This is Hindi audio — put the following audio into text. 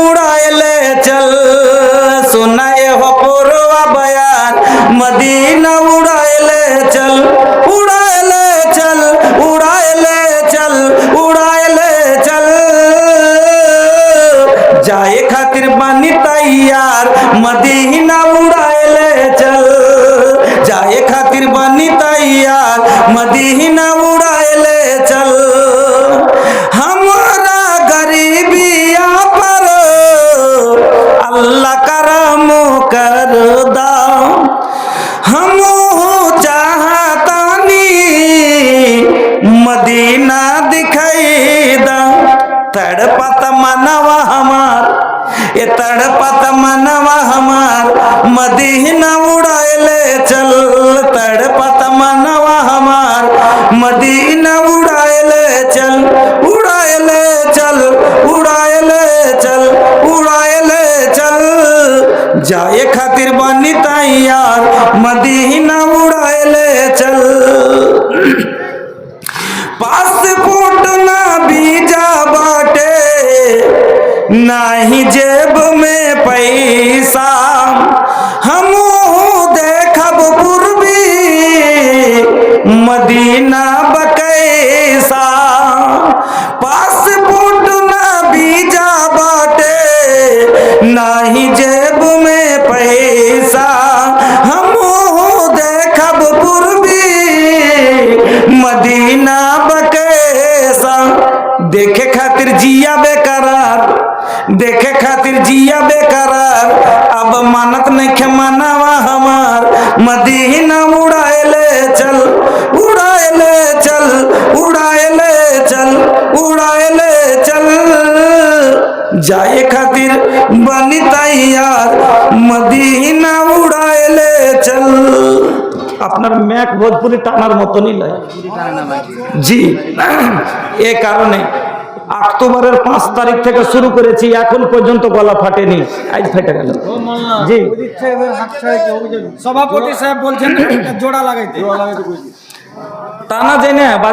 उड़ाए चल। सुनाए हो पुरवा बयान। मदीना उड़ाए ले चल। उड़ाए ले चल। उड़ाए ले चल। उड़ाए ले चल। जाए खातिर बनी तैयार। मदीना उड़ाए ले चल। जाए खातिर बनी तैयार। मदीना उड़ाए अल्लाह करम कर दा हम चाहतानी मदीना तड़पत मनवा हमार, ये तड़पत मनवा हमार। मदीना उड़ाए ले चल, तड़पत मनवा हमार। मदीना खातिर बनी तैयार मदीना उड़ाए ले चल। पासपोर्ट ना वीज़ा बाटे, नाही जेब में पैसा। हम देखब पूर्वी, मदीना बकैसा। पासपोर्ट ना वीज़ा बाटे, नाही जेब देखे खातिर जिया बेकरार देखे खातिर जिया बेकरार अब मानत नहीं मनावा हमार मदीना उड़ाए ले चल उड़ाए ले चल उड़ाए ले चल उड़ाए ले चल जाए खातिर बनी तैयार মদিনা উড়াইলে চল আপনার ম্যাক ভোজপুরি টানার মতনই লাগে জি এ কারণে অক্টোবরের পাঁচ তারিখ থেকে শুরু করেছি এখন পর্যন্ত গলা ফাটেনি। আজ ফেটে গেল। জি। সভাপতি সাহেব বলছেন জোড়া লাগাইতে। টানা জেনে